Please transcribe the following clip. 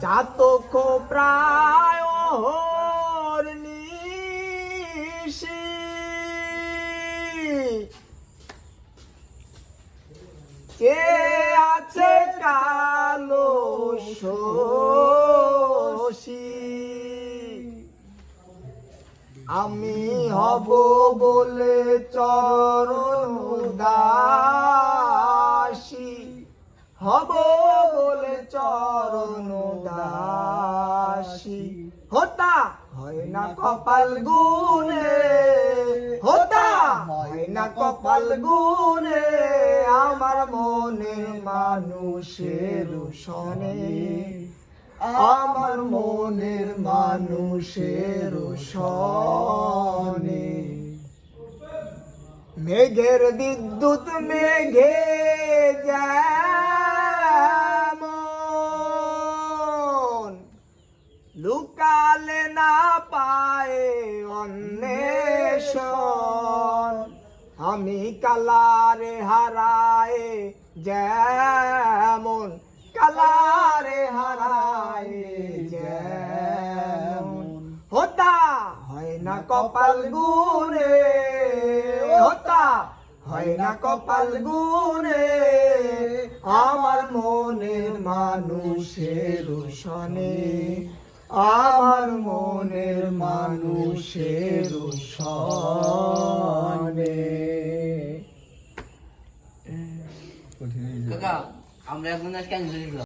চাতক প্রায় কে আছে কালো শোষী আমি হব বলে চরণ দাসী হব বলে চরণ দাসী। হতা হয় না কপাল গুনে হতা হয় না কপাল গুনে আমার মনের মানুষের সনে আমার মনের মানুষের সনে মেঘের বিদ্যুৎ মেঘে যেমন লুকালে না পায় অন্বেষণ। আমি কালারে হারায়, যেমন কালারে হারায়, যেমন। হতা হয় না কপাল গুনে হতা হয় না কপাল গুনে আমার মনের মানুষের সনে আমার মনের মানুষের সনে আমরা এখন আজকে ক্যান্সেল